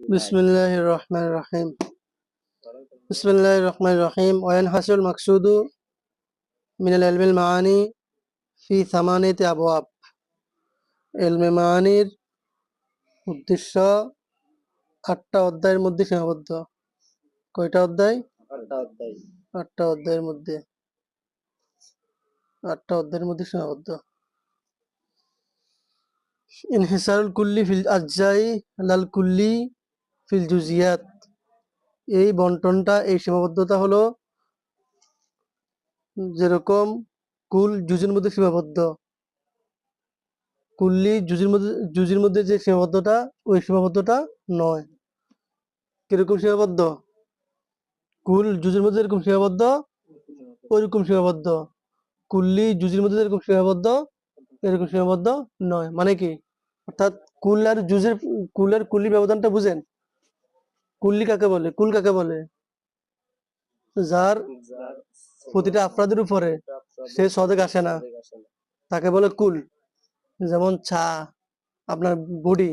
বিসমিল্লাহ রহমান রহিম বিসমিল্লাহ রহমান রহিম ওয়ান হাসুল মকসুদু মিনাল আলমিল মানি ফি সামানিতে আবহাব এলমে মানির উদ্দেশ্য আটটা অধ্যায়ের মধ্যে সীমাবদ্ধ কয়টা অধ্যায় আটটা অধ্যায়ের মধ্যে আটটা অধ্যায়ের মধ্যে সীমাবদ্ধ ইনহিসারুল কুল্লি ফিল আজ্জাই লাল কুল্লি ফিল জুজিয়াত। এই বন্টনটা, এই সীমাবদ্ধতা হলো যেরকম কুল জুজের মধ্যে সীমাবদ্ধ। কুল্লি জুজির মধ্যে জুজির মধ্যে যে সীমাবদ্ধতা, ওই সীমাবদ্ধতা নয়। কীরকম সীমাবদ্ধ? কুল জুজের মধ্যে এরকম সীমাবদ্ধ, ওইরকম সীমাবদ্ধ। কুল্লি জুজির মধ্যে এরকম সীমাবদ্ধ এরকম সীমাবদ্ধ নয়। মানে কি? অর্থাৎ কুল আর জুজের কুল আর কুল্লি ব্যবধানটা বুঝেন। কুল্লি কাকে বলে? কুল কাকে বলে? যার প্রতিটা আফরাদের উপরে সে সদেক আসে না। তাকে বলে কুল। যেমন ছা আপনার বডি,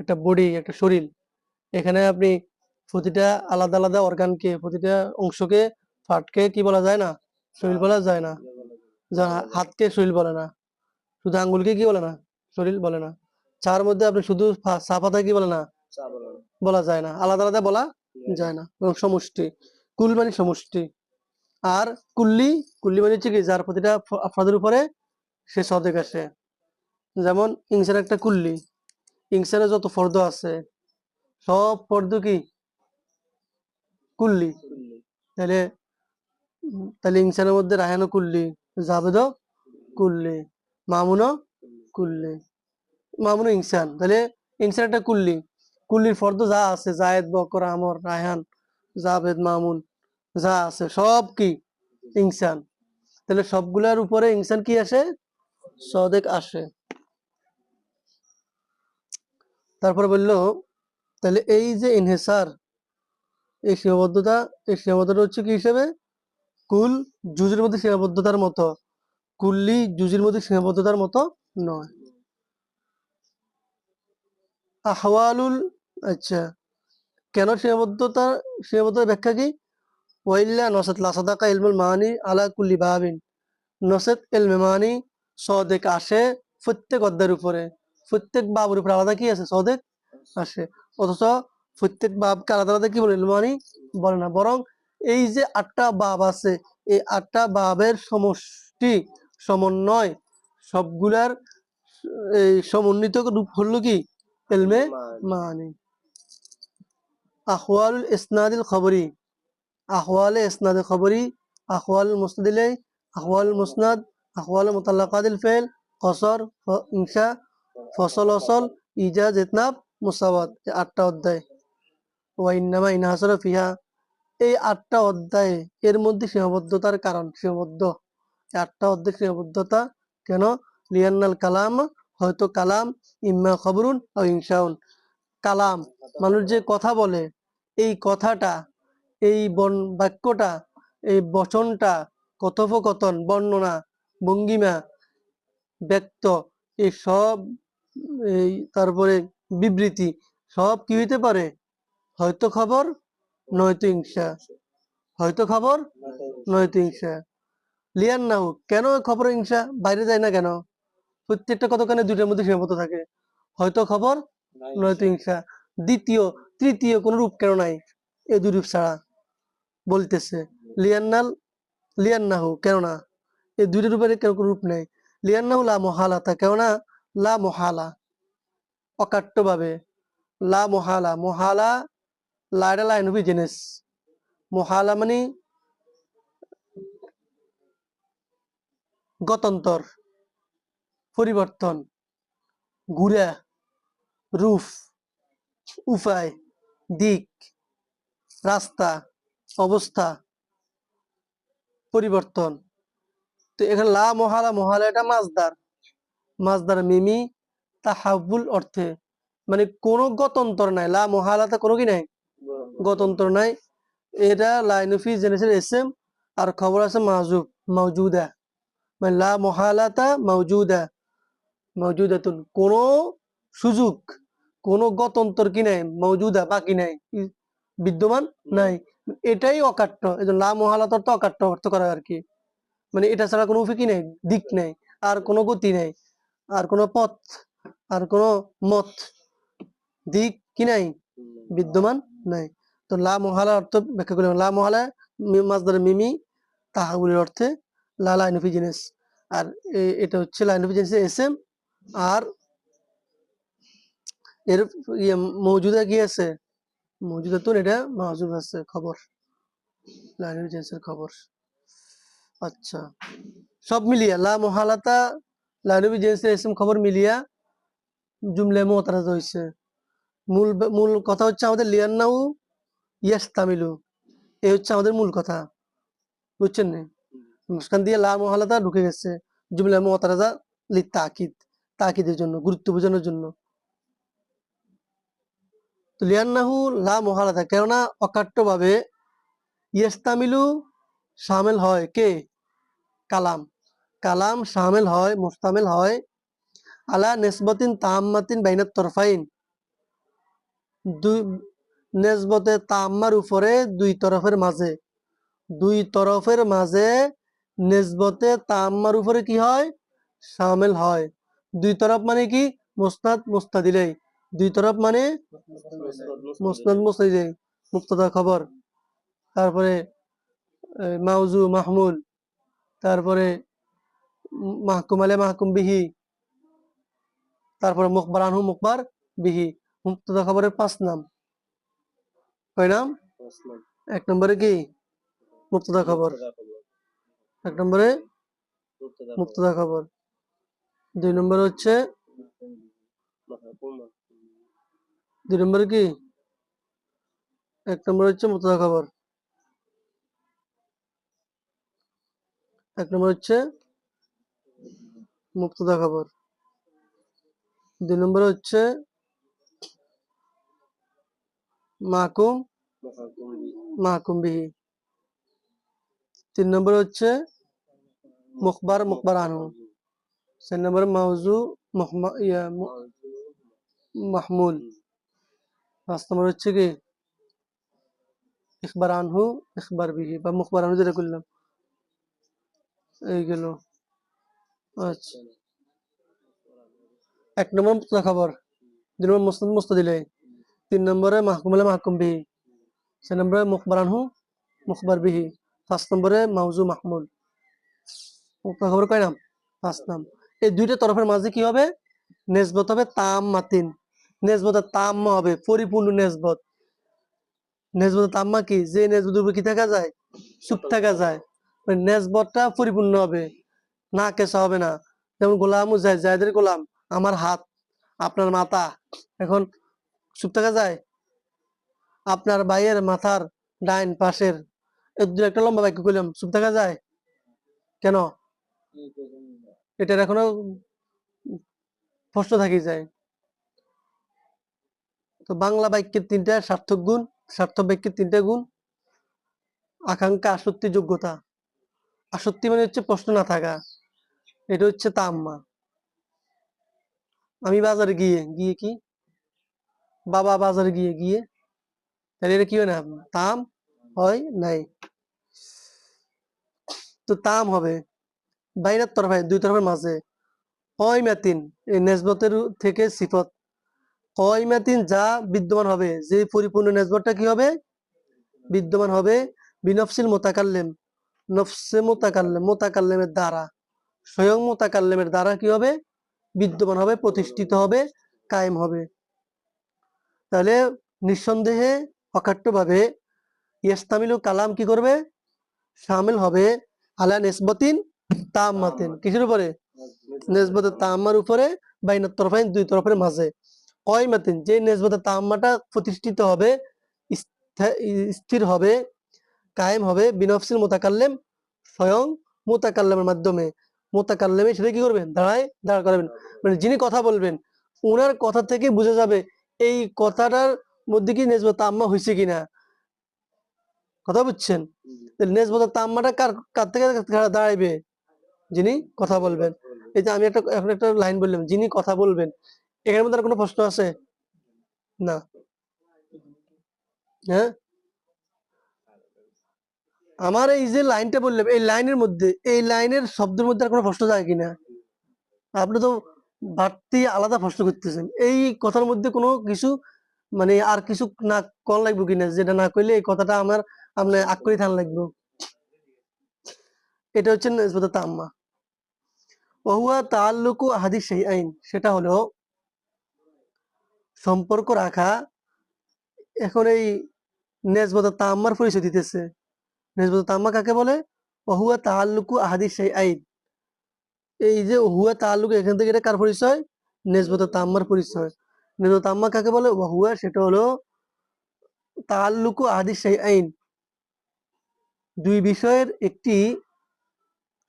একটা বডি, একটা শরীর। এখানে আপনি প্রতিটা আলাদা আলাদা অর্গানকে, প্রতিটা অংশকে ফাটকে কি বলা যায় না? শরীর বলা যায় না। হাতকে শরীর বলে না। শুধু আঙ্গুলকে কি বলে না? শরীর বলে না। চার মধ্যে আপনি শুধু পাতা কি বলে না। বলে যায় না। আলাদা আলাদা বলা যায় না। এবং সমষ্টি। কুল মানে সমষ্টি। আর কুল্লি কুল্লি মানে হচ্ছে কি যার প্রতিটা আফরাদের উপরে সে সদেক আসে। যেমন ইনসার একটা কুল্লি। ইনসারে যত ফর্দ আছে সব ফর্দ কি? কুল্লি। তাহলে তাহলে ইনসানের মধ্যে রাহানো কুল্লি জাবেদ কুল্লি মামুনও কুল্লি। মামুন ইনসান তাহলে ইনসান একটা কুল্লি। কুল্লির ফর্দ যা আছে, জায়েদ বকর, আমর, রায়হান জাবেদ মামুন, যা আছে, সব কি? ইনসান। তাহলে সবগুলার উপরে ইনসান কি আসে? সদেক আসে। তারপরে বলল, তাহলে এই যে ইনহেসার, এই সীমাবদ্ধতা এই সীমাবদ্ধতা হচ্ছে কি হিসেবে? কুল জুজের মধ্যে সীমাবদ্ধতার মতো। কুল্লি জুজের মধ্যে সীমাবদ্ধতার মতো নয়। আহওয়ালুল আচ্ছা। কেন সীমাবদ্ধতা সীমাবদ্ধতার ব্যাখ্যা কি? ওয়াইল্লা নসেত লাসাদাকা ইলমুল মানি আলা কুল্লি বাবিন। নসেত ইলমে মানি সদেক আসে প্রত্যেক অধ্যায়ের উপরে। প্রত্যেক বাবুর উপরে আলাদা কি আছে? সদেক আসে। অথচ প্রত্যেক বাবকে আলাদা আলাদা কি বলে? ইলমানি বলে না। বরং এই যে আটটা বাব আছে এই আটটা বাবের সমষ্টি সমন্বয় সবগুলার এই সমন্বিত রূপ হলো কি? এলমে মানি। আহওয়ালুল ইসনাদিল খবরি। আহওয়াল ইসনাদ খবরি, আহওয়াল মুসনাদিলে আহওয়াল মুসনাদ, আহওয়াল মুতাল্লাকাদিল ফেল কসর ইনশা ফসল অসল ইজাজ ইতনাব মুসাওয়াত এই আটটা অধ্যায়। ওয়াইন্নামা ইনহাসর ফিহা। এই আটটা অধ্যায়ে এর মধ্যে সীমাবদ্ধতার কারণ, সীমাবদ্ধ। আটটা অধ্যায় সীমাবদ্ধতা কেন? লিয়ান্নাল কালাম, হয়তো কালাম, ইম্মা খবরুন ও ইনসাউন কালাম, মানুষ যে কথা বলে, এই কথাটা, এই বন, বাক্যটা, এই বচনটা, কথোপকথন, বর্ণনা, ভঙ্গিমা ব্যক্ত, এই সব, এই তারপরে বিবৃতি, সব কি হইতে পারে? হয়তো খবর, নয়তো হিংসা। হয়তো খবর, নয়তো হিংসা। লিয়ান না হোক কেন খবর হিংসা? বাইরে যায় না কেন? প্রত্যেকটা কতখানে দুইটার মধ্যে সীমাবদ্ধ থাকে? হয়তো খবর। নয়তো হিংসা। দ্বিতীয়, তৃতীয় কোন রূপ কেন নাই? এই দুই রূপ ছাড়া বলতেছে, লিয়ান্নাল, লিয়ান্নাহু কেননা এই দুইটা রূপের কেন কোনো রূপ নেই? লিয়ান্নাহু লা মহালা তা কেননা লা মহালা অকাট্য ভাবে লা মহালা মহালা লাইডা লাইন হবি জেনেস মহালা মানে গতন্তর, পরিবর্তন, ঘুরা রূপ উপায় দিক, রাস্তা, অবস্থা, পরিবর্তন। তো এখানে লা মহালা মহালা এটা মাজদার। মাজদার মিমি, তাহাবুল অর্থে। মানে কোনো গতন্তর নাই। লা মহালাতে কোনো কি নাই? গতন্তর নাই। এটা লাইনফি জেনেছেন এসএম আর খবর আছে মাহুব মৌজুদা মানে লা মহালাতা মৌজুদা মৌজুদাতুন কোনো সুযোগ কোনো গতন্তর কি নাই? মৌজুদা বাকি নাই? বিদ্যমান নাই। এটাই অকাট্য। এই জন্য লা মহালাতর তো অকাট্য অর্থ করা আর কি। মানে এটা ছাড়া কোনো উফি কি নেই? দিক নেই। আর কোনো গতি নেই। আর কোনো পথ আর কোনো মত দিক কি নাই? বিদ্যমান নাই। তো লা মহালা অর্থ ব্যাখ্যা করলাম। লা মহালা মাছদার মিমি তাহাগুলির অর্থে লা লাইন অফ জিনিস আর এটা হচ্ছে লাইন অফ জিনিস এস এম আর এর ইয়ে মৌজুদা কি আছে? মৌজুদা তো এটা মাহজুব আছে, খবর। লাইন অফ জিনিসের খবর। আচ্ছা। সব মিলিয়া, লা মহালাতা লাইন অফ জিনিসের এস খবর মিলিয়া জুমলে মোতারাজ হয়েছে মূল মূল কথা হচ্ছে আমাদের লিয়ান্নাউ ইয়াস তামিলু এই হচ্ছে আমাদের মূল কথা। বুঝছেন না? মাঝখান দিয়ে লা মহালাতা ঢুকে গেছে, জুমলা মোতারাজা লি তাকিদ, তাকিদের জন্য, গুরুত্ব বোঝানোর জন্য। লিয়ান্নাহু লা মহালাতা কেননা অকাট্য ভাবে ইয়েস্তামিলু শামিল হয় কে? কালাম। কালাম শামিল হয়, মুস্তামিল হয়। আলা নেসবতিন তাম্মাতিন বাইনাত তরফাইন। দুই, নেসবতে তাম্মার উপরে দুই তরফের মাঝে। দুই তরফের মাঝে নেসবতে তাম্মার উপরে কি হয়? শামিল হয়। দুই তরফ মানে কি? মুস্তাদ, মুস্তাদিলাই। দুই তরফ মানে মুসনাদ মুস্তাদিলাই মুক্তদা খবর। তারপরে মাউজু মাহমুল। তারপরে মাহকুম আলে মাহকুম বিহি। তারপরে মুখবার আনহু মুখবার বিহি। মুক্তদা খবরের পাঁচ নাম। কয় নাম? এক নম্বরে কি? মুক্তদা খবর। এক নম্বরে মুক্তদা খবর। দুই নম্বরে হচ্ছে দুই নম্বরে কি? এক নম্বরে হচ্ছে মুক্তদা খবর। এক নম্বর হচ্ছে মুক্তদা খবর। দুই নম্বরে হচ্ছে মাহকুম মাহকুম বিহি তিন নম্বরে হচ্ছে মুখবার মুখবার আনহু। চার নম্বরে মাউজু মাহমুল পাঁচ নম্বর হচ্ছে কি, ইখবার আনহু, ইখবার বিহি, বা মুখবার আনহু যেটা করলাম। এই গেল। আচ্ছা। এক নম্বর মুক্তা খবর, দুই নম্বর মুস্তাদ মুস্তাদিলে তিন নম্বরে মাহকুম আলে মাহকুম বিহি, চার নম্বরে মুখবার আনহু, মুখবার বিহি, পাঁচ নম্বরে মাউজু মাহমুল মুক্তা খবর কয় নাম? পাঁচ নাম। এই দুইটা তরফের মাঝে কি হবে? নেসবত হবে তাম মাতিন নেসবত তাম্মা হবে পরিপূর্ণ নেসবত। নেসবত তাম্মা কি? যে উপরে কি থাকা যায়? চুপ থাকা যায়। ওই নেসবতটা পরিপূর্ণ হবে না কেসা হবে না। যেমন গোলাম যায় জায়দের গোলাম আমার হাত আপনার মাথা এখন চুপ থাকা যায়? আপনার ভাইয়ের মাথার ডাইন পাশের দু একটা লম্বা বাক্য করলাম চুপ থাকা যায়? কেন? এটার এখনও প্রশ্ন থাকি যায়। তো বাংলা বাক্যের তিনটা সার্থক গুণ, সার্থক বাক্যের তিনটা গুণ। আকাঙ্ক্ষা, আসক্তি, যোগ্যতা। আসক্তি মানে হচ্ছে প্রশ্ন না থাকা। এটা হচ্ছে তাম্মা। আমি বাজারে গিয়ে গিয়ে কি? বাবা বাজারে গিয়ে গিয়ে, তাহলে এটা কি হয় না? তাম হয় নাই। তো তাম হবে। বাইরের তরফে দুই তরফের মাঝে। কয় ম্যাতিন, এই নেসবতের থেকে সিফত। কয় ম্যাতিন যা বিদ্যমান হবে। যে পরিপূর্ণ নেসবতটা কি হবে? বিদ্যমান হবে বিনফসিল মোতাকাল্লেম। নফসে মোতাকাল্লেম, মোতাকাল্লেমের দ্বারা। স্বয়ং মোতাকাল্লেমের দ্বারা কি হবে? বিদ্যমান হবে, প্রতিষ্ঠিত হবে, কায়েম হবে। তাহলে নিঃসন্দেহে অকাট্যভাবে ইস্তামিলু কালাম কি করবে? সামিল হবে আলা নেসবতিন তাম্মাতিন। কিসের উপরে? নেসবতে তাম্মার উপরে বাইনার তরফাইন, দুই তরফের মাঝে। কয় মাতিন যে নেসবতে তাম্মাটা প্রতিষ্ঠিত হবে স্থির হবে, কায়েম হবে, বিনফসিল মোতাকাল্লেম, স্বয়ং মোতাকাল্লেমের মাধ্যমে। মোতাকাল্লেমে সেটা কি করবেন? দাঁড়ায়, দাঁড় করাবেন। মানে যিনি কথা বলবেন ওনার কথা থেকে বোঝা যাবে এই কথাটার মধ্যে কি নেসবত তাম্মা হয়েছে কিনা। কথা বুঝছেন? নেসবত তাম্মাটা কার কার থেকে দাঁড়াইবে? যিনি কথা বলবেন। এই যে আমি একটা, এখন একটা লাইন বললাম, যিনি কথা বলবেন এখানের মধ্যে কোনো প্রশ্ন আছে? না। হ্যাঁ? আমার এই যে লাইনটা বললাম এই লাইনের মধ্যে, এই লাইনের শব্দের মধ্যে আর কোনো প্রশ্ন যায় কিনা? আপনি তো বাড়তি আলাদা প্রশ্ন করতেছেন। এই কথার মধ্যে কোনো কিছু মানে আর কিছু না কল লাগবে কিনা? যেটা না করলে এই কথাটা আমার আপনি আগ করে থান লাগবে। এটা হচ্ছে তাম্মা ওহুয়া তাল্লুকু আহাদি সেই আইন সেটা হলো সম্পর্ক রাখা, এখন এই নেজবত তাম্মার পরিচয় দিতেছে। নেজবত তাম্মা কাকে বলে? অহুয়া তাল্লুকু আহাদি সেই আইন এই যে অহুয়া তাল্লুক এখান থেকে এটা কার পরিচয়? নেজবত তাম্মার পরিচয়। নেজবত তাম্মা কাকে বলে? অহুয়া সেটা হলো তাল্লুকু আহাদি সেই আইন দুই বিষয়ের একটি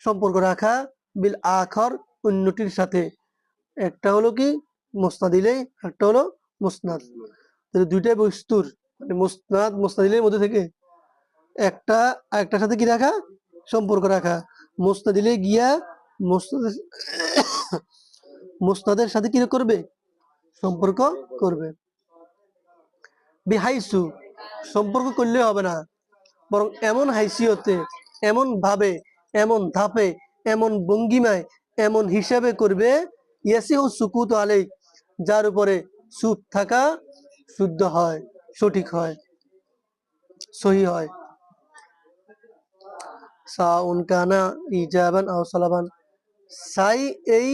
সম্পর্ক রাখা বিল আখর অন্যটির সাথে। একটা হলো কি? মোস্তাদিলে একটা হলো মুসনাদ। তাহলে দুইটাই বস্তুর মানে মুসনাদ মুস্তাদিলের মধ্যে থেকে একটা একটার সাথে কি রাখা? সম্পর্ক রাখা। মুস্তাদিলে গিয়া মুস্তাদের মুস্তাদের সাথে কি করবে? সম্পর্ক করবে। বিহাইসু, সম্পর্ক করলে হবে না। বরং এমন হাইসিয়তে, এমন ভাবে, এমন ধাপে, এমন ভঙ্গিমায়, এমন হিসাবে করবে, ইয়াসিহ সুকুত আলাই যার উপরে সুদ থাকা শুদ্ধ হয়, সঠিক হয়, সহি হয়। সাউন কানা ইজাবান আও সাই এই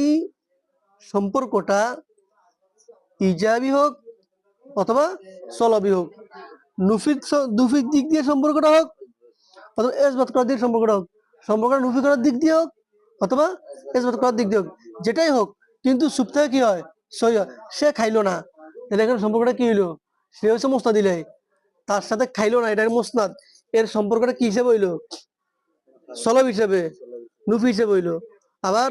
সম্পর্কটা ইজাবি হোক অথবা সলবি হোক নুফিক স- দুফিক দিক দিয়ে সম্পর্কটা হোক অথবা এসবাত করার দিক সম্পর্কটা হোক, সম্পর্কটা নুফি করার দিক দিয়ে হোক অথবা এসবাত করার দিক দিয়ে হোক, যেটাই হোক, কিন্তু সুপ থেকে কি হয়? সে খাইলো না। তাহলে এখানে সম্পর্কটা কি হইল? সে হচ্ছে মোস্তাদ দিলে। তার সাথে খাইলো না এটা মোসনাদ এর সম্পর্কটা কি হিসেবে হইল? সলব হিসেবে নুফি হিসেবে হইল। আবার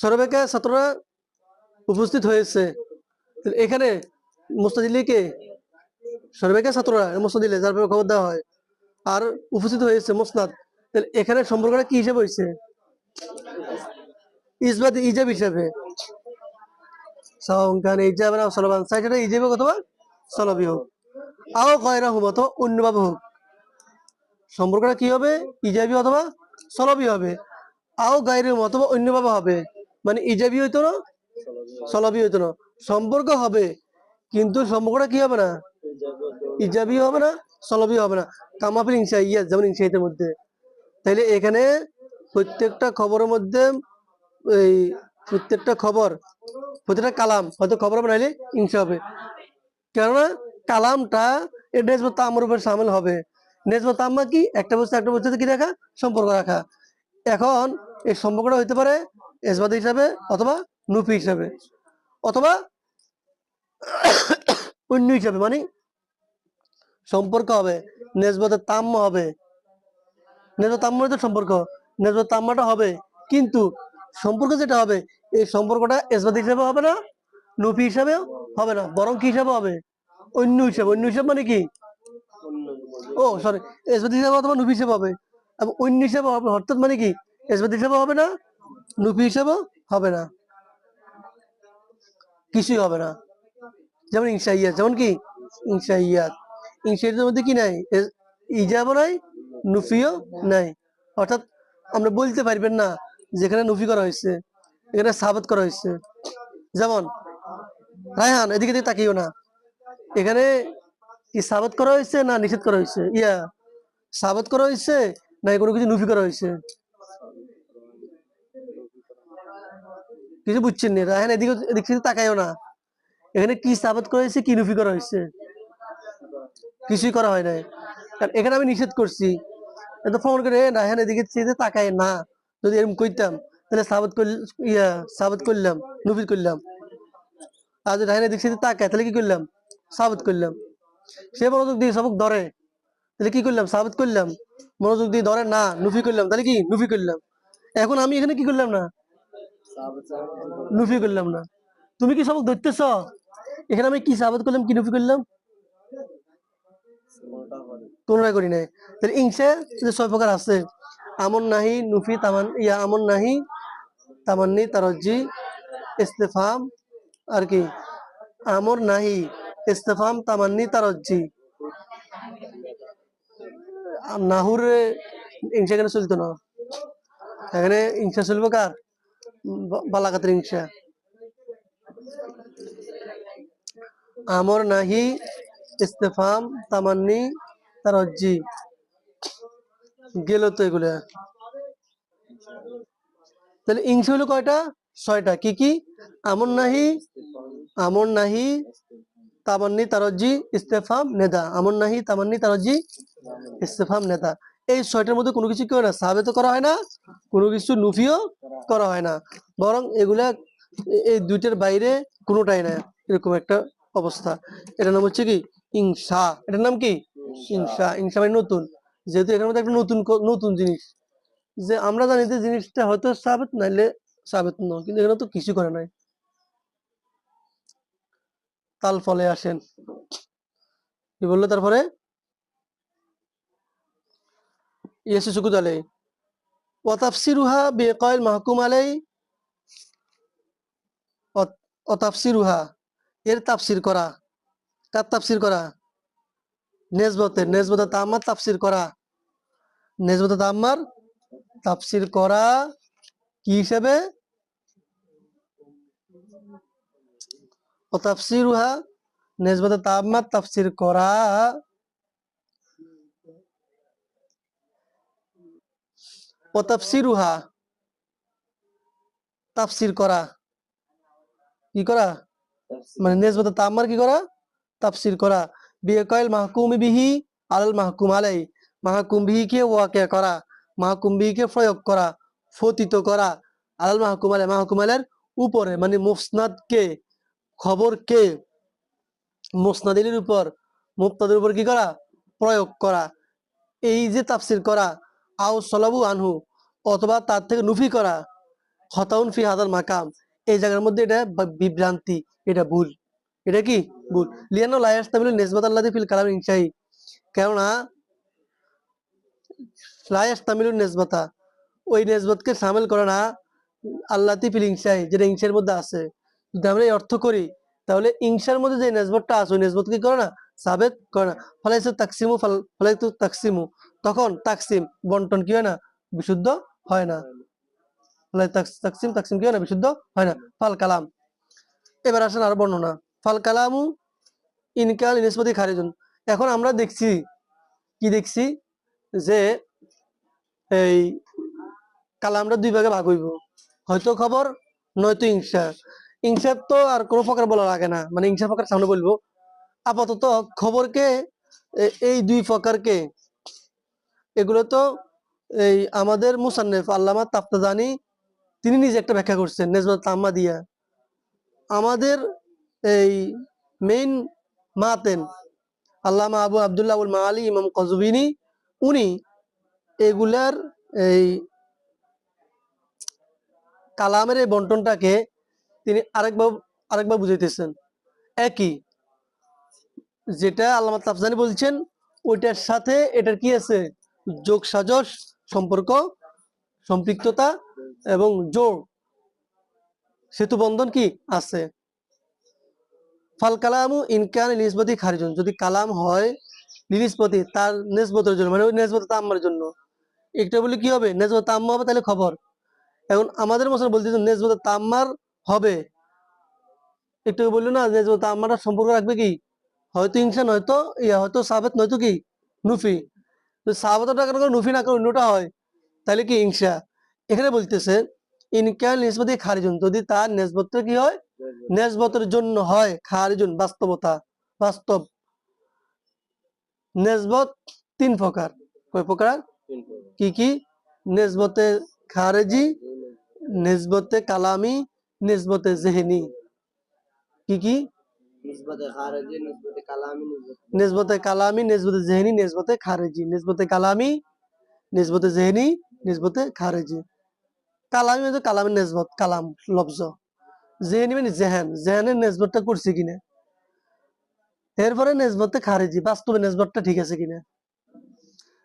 সরবেকা ছাত্ররা উপস্থিত হয়েছে এখানে মোস্তাদিলি কে? সরবেকা ছাত্ররা মোস্তাদিলে যার খবর দেওয়া হয়। আর উপস্থিত হয়েছে মোসনাদ এখানে সম্পর্কটা কি হিসেবে হয়েছে ইসবাদ ইজাব হিসেবে সংখ্যান ইজাব না সলবান সাইডটা ইজাবে অথবা সলবি হোক আও কয়রা হুম অথবা অন্যভাবে হোক। সম্পর্কটা কি হবে? ইজাবি অথবা সলবি হবে। আও গায়ের অথবা অন্যভাবে হবে। মানে ইজাবি হইতো না? সলবি হইতো না। সম্পর্ক হবে, কিন্তু সম্পর্কটা কি হবে না? ইজাবি হবে না সলবি হবে না। কামাফিল ইনসা ইয়া যেমন ইনসাইতের মধ্যে। তাইলে এখানে প্রত্যেকটা খবরের মধ্যে এই প্রত্যেকটা খবর প্রত্যেকটা কালাম হয়তো খবর বানাইলে ইনসা হবে। কেননা কালামটা এই নেজবত তাম্মার উপর সামিল হবে। নেজবত তাম্মা কি? একটা বস্তু একটা বস্তুতে কি রাখা? সম্পর্ক রাখা। এখন এই সম্পর্কটা হইতে পারে এজবাদ হিসাবে অথবা নুফি হিসাবে। অথবা অন্য হিসাবে মানে সম্পর্ক হবে নেজবতের তাম্য হবে। নেজবত তাম্য তো সম্পর্ক নেজবত তাম্মাটা হবে। কিন্তু সম্পর্ক যেটা হবে এই সম্পর্কটা এজবাদ হিসাবে হবে না নুফি হিসাবেও হবে না, বরং কি হিসাবে হবে? অন্য হিসাবে, অন্য হিসাব মানে কি? ও সরি এজবাদ হিসাবে অথবা নুফি হিসাবে হবে। এবং অন্য হিসাবে হবে, অর্থাৎ মানে কি? এজবাদ হিসাবে হবে না নুফি হিসাবেও হবে না। কিছুই হবে না। যেমন ইনসাইয়াত যেমন কি? ইনসাইয়াত ইনসাইয়াতের মধ্যে কি নাই? ইজাবও নাই, নুফিও নাই। অর্থাৎ আমরা বলতে পারবেন না যেখানে নুফি করা হয়েছে। এখানে সাবাত করা হয়েছে। যেমন রায়হান এদিকে দিকে তাকিও না। এখানে কি সাবাত করা হয়েছে না নিষেধ করা হয়েছে? ইয়া, সাবাত করা হয়েছে না কোনো কিছু নুফি করা হয়েছে? কিছু বুঝছেন না? রায়হান এদিকে, এদিক থেকে তাকাইও না। এখানে কি সাবাত করা হয়েছে, কি নুফি করা হয়েছে? কিছুই করা হয় নাই। কারণ এখানে আমি নিষেধ করছি। এত ফোন করে রায়হান এদিকে তাকায় না। যদি এরকম করতাম তাহলে সাবাত করল ইয়া, সাবাত করলাম করলাম। আর যদি চেয়ে তাকায়, তাহলে কি করলাম? সাবাত করলাম। সে মনোযোগ দিয়ে সবক ধরে। তাহলে কি করলাম? সাবাত করলাম। মনোযোগ দিয়ে ধরে, না নুফি করলাম। তাহলে কি? নুফি করলাম। এখন আমি এখানে কি করলাম না? নুফি করলাম না। তুমি কি সবক ধরতেছ? এখানে আমি কি সাবত করলাম, কি নুফি করলাম? কোনটা করি নাই। তাহলে ইংসে ছয় প্রকার আছে। আমন নাহি, নুফি, তামান, ইয়া, আমন নাহি তামান্নি তারজি ইস্তেফাম, আর কি, আমর নাহি, ইস্তেফাম, তামান্নি, তারজ্জি। নাহুর ইংসা কেন চলতো না? এখানে ইংসা চলবো কার? বালাকাতের ইংসা। আমর নাহি, ইস্তেফাম, তামান্নি, তারজ্জি। গেল তো এগুলা। তাহলে ইংস হলো কয়টা? ছয়টা। কি কি? আমর নাহি আমর নাহি, তামান্নি, তারজ্জি, ইস্তেফাম, নেদা। আমর নাহি, তামান্নি, তারজ্জি, ইস্তেফাম নেতা এই ছয়টার মধ্যে কোনো কিছু কি হয় না? সাবেত করা হয় না, কোনো কিছু নুফিও করা হয় না। বরং এগুলা এই দুইটার বাইরে কোনোটাই না, এরকম একটা অবস্থা। এটার নাম হচ্ছে কি? ইংসা এটার নাম কি? ইংসা ইংসা মানে নতুন। যেহেতু এখানের মধ্যে একটা নতুন নতুন জিনিস। যে আমরা জানি যে জিনিসটা হয়তো সাবেত, নাইলে সাবেত নয়, কিন্তু এখানে তো কিছু করে নাই। তাল ফলে আসেন। কি বলল তারপরে? ইয়েসু সুকুদ আলাই ওয়াতাফসিরুহা বিকাইল মাহকুম আলাই। অতাফসিরুহা, এর তাফসির করা। কার তাফসির করা? নেজবতের নেজবতে তাম্মার তাফসির করা। নেজবতে তাম্মার তাফসির করা কি হিসেবে? অতাফসিরুহা নেজবতে তাম্মার তাফসির করা। ও তাফসিরুহা, তাফসির করা। কি করা? মানে নেসবত তাম্মার কি করা? তাফসির করা। বিয়ে কয়েল মাহকুম বিহি আলাল মাহকুম আলাই। মাহকুম বিহিকে ওয়াকে করা। মাহকুম বিহিকে প্রয়োগ করা ফতিত করা। আলাল মাহকুম আলাই মাহকুম আলের উপরে মানে মুসনাদকে, খবরকে মুসনাদিনের উপর, মুক্তাদের উপর কি করা? প্রয়োগ করা। এই যে তাফসির করা আও সলাবু আনহু, অথবা তার থেকে নুফি করা হতাউন ফি হাদাল মাকাম, এই জায়গার মধ্যে এটা বিভ্রান্তি, এটা ভুল। এটা কি? ভুল। লিয়ানো লায়াস নেসবাত আল্লাহ ফিল কালাম ইনসাই কেননা লায়াস তামিল নেসবাতা ওই নেসবতকে সামিল করে না, আল্লাহ ফিল ইনসাই যেটা ইনসার মধ্যে আছে। যদি আমরা এই অর্থ করি, তাহলে ইনসার মধ্যে যে নেসবতটা আছে, ওই নেসবত কি করে না? সাবেত করে না। ফলে তাকসিমু, ফল- তাকসিমু। তখন তাকসিম বন্টন কি হয় না? বিশুদ্ধ হয় না। ফলে তাকসিম তাকসিম কি হয় না? বিশুদ্ধ হয় না। ফাল কালাম। এবার আসেন আর বর্ণনা। ফাল কালামু ইনকাল নিসবতি খারিজুন। এখন আমরা দেখছি, কি দেখছি? যে এই কালামটা দুই ভাগে ভাগ হইব। হয়তো খবর, নয়তো ইংসা ইংসার তো আর কোনো প্রকার বলা লাগে না। মানে ইংসা প্রকার সামনে বলব। আপাতত খবরকে এই দুই প্রকারকে, এগুলো তো এই আমাদের মুসান্নেফ আল্লামা তাফতাজানি তিনি নিজে একটা ব্যাখ্যা করছেন নেজমত তাম্মা দিয়া আমাদের এই মেইন মাতেন আল্লামা আবু আবদুল্লাহ আবুল মাআলি, ইমাম কজবিনী উনি এগুলার এই কালামের এই বন্টনটাকে তিনি আরেকবার আরেকবার বুঝাইতেছেন। একই। যেটা আল্লামা তাফজানি বলছেন, ওইটার সাথে এটার কি আছে? যোগ সাজস, সম্পর্ক, সম্পৃক্ততা এবং জোর। সেতু বন্ধন কি আছে? ফাল কালামু ইনকান নিসবতি খারিজুন। যদি কালাম হয় নিসবতি তার নেসবতের জন্য মানে ওই নেসবত তাম্মার জন্য। একটা বলে কি হবে? নেসবত তাম্মা হবে তাহলে খবর। এখন আমাদের মশলা বলতেছেন নেসবত তাম্মার হবে। একটু বলল না নেসবত তাম্মাটা সম্পর্ক রাখবে কি? হয়তো ইনসা নয়তো ইয়া হয়তো সাবেত নয়তো কি? নুফি। তো সাবেতটা কেন নুফি না করে অন্যটা হয়। তাহলে কি ইনসা এখানে বলতেছে ইনকাল নিসবতি খারিজুন। যদি তার নেসবতটা কি হয়? নেসবতের জন্য হয় খারিজুন বাস্তবতা বাস্তব। নেসবত তিন প্রকার। কয় প্রকার? কি কি? নেসবতে খারেজি নেসবতে কালামি নেসবতে জেহেনি। কি কি? নিসবতে কালামি নিসবতে নেসবতে কালামি নেসবতে জেহেনি নেসবতে খারেজি। নেসবতে কালামি নেসবতে জেহেনি নেসবতে খারেজি। কালামি মানে কালামের নেসবত কালাম লফজ। জেহেনি মানে জেহেন। জেহেনের নেসবতটা করছে কিনা? এরপরে নেসবতে খারেজি, বাস্তবে নেসবতটা ঠিক আছে কিনা?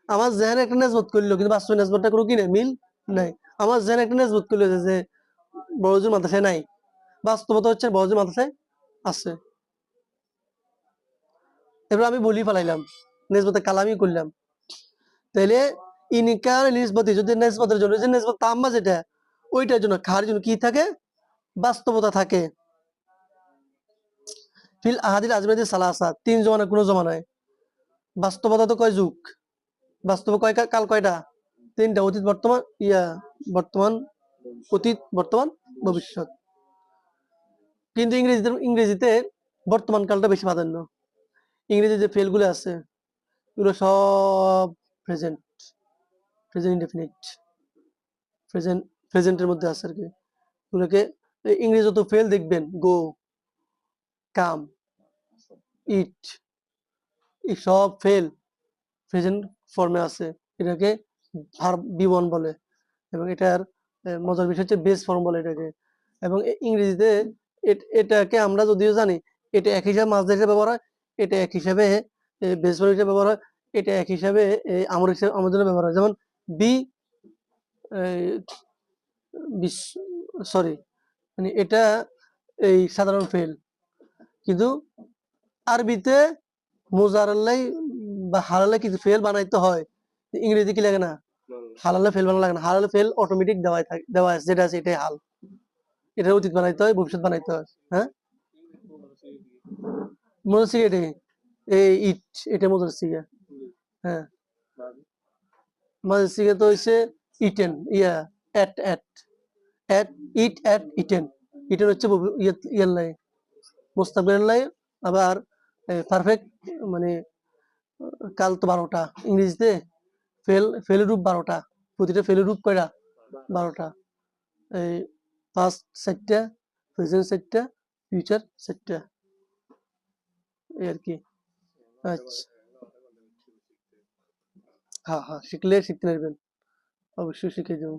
আমার জেহেন একটা নেসবত করল, কিন্তু বাস্তবে নেসবতটা কোনো কিনা? মিল নাই। আমার জেহেন একটা নেসবত করল যে- বড়জুর মাদ্রাসায় নাই। বাস্তবতা হচ্ছে বড়জুর মাদ্রাসায় আছে। এবার আমি বলি ফেলাইলাম নেসবতে কালামি করলাম। তাইলে ইনকার নিসবতি যদি নেসবতের জন্য, যে নেসবত তাম্মা যেটা, ওইটার জন্য খার জন্য কি থাকে? বাস্তবতা থাকে। ফিল আহাদিল আজমাদি সালাসা, তিন জমানা, কোনো জমানায়। বাস্তবতা তো কয় যুগ? বাস্তব কয় কাল কয়টা? তিনটা, অতীত, বর্তমান, ইয়া, বর্তমান, অতীত, বর্তমান, ভবিষ্যৎ। কিন্তু ইংরেজিতে ইংরেজিতে বর্তমান কালটা বেশি প্রাধান্য। ইংরেজি যে ফেলগুলো আছে, এগুলো সব প্রেজেন্ট প্রেজেন্ট ইনডেফিনিট প্রেজেন্ট প্রেজেন্টের মধ্যে আছে আর কি। এগুলোকে ইংরেজি যত ফেল দেখবেন গো কাম ইট সব ফেল প্রেজেন্ট ফর্মে আছে। এটাকে ভার্ব বি ওয়ান বলে এবং এটার মজার বিষয় হচ্ছে বেস ফর্ম বলে এটাকে। এবং ইংরেজিতে এটাকে আমরা যদিও জানি, এটা এক হিসাবে মাছ হিসেবে ব্যবহার হয়, এটা এক হিসাবে বেস ফর্ম হিসেবে ব্যবহার হয়, এটা এক হিসাবে আমর হিসেবে আমার জন্য ব্যবহার হয়। যেমন বি সরি মানে এটা এই সাধারণ ফেল কিন্তু আরবিতে মোজারাল্লাই বা হালালে কিছু ফেল বানাইতে হয়। ইংরেজি কি লাগে না? হালালে ফেল বানানো লাগে না। হালালে ফেল অটোমেটিক দেওয়াই থাকে দেওয়া আছে। যেটা আছে এটাই হাল। এটা অতীত বানাইতে হয়, ভবিষ্যৎ বানাইতে হয়। হ্যাঁ? মজার সিগে এটাই। এই ইট, এটা মজার সিগে হ্যাঁ। মজার সিগে তো হচ্ছে eaten. Yeah at at at eat at eaten. Eaten হচ্ছে ভবি- ইয়ে- লাই মোস্তাকবিলের লাই আবার পারফেক্ট মানে কাল তো বারোটা, ইংরেজিতে ফেল ফেল রূপ বারোটা, প্রতিটা ফেল রূপ কয়টা? বারোটা। এই পাস্ট সেটটা প্রেজেন্ট সেটটা ফিউচার সেটটা এই আর কি। আচ্ছা। হ্যাঁ হ্যাঁ শিখলে শিখতে পারবেন। অবশ্যই শিখে যাব।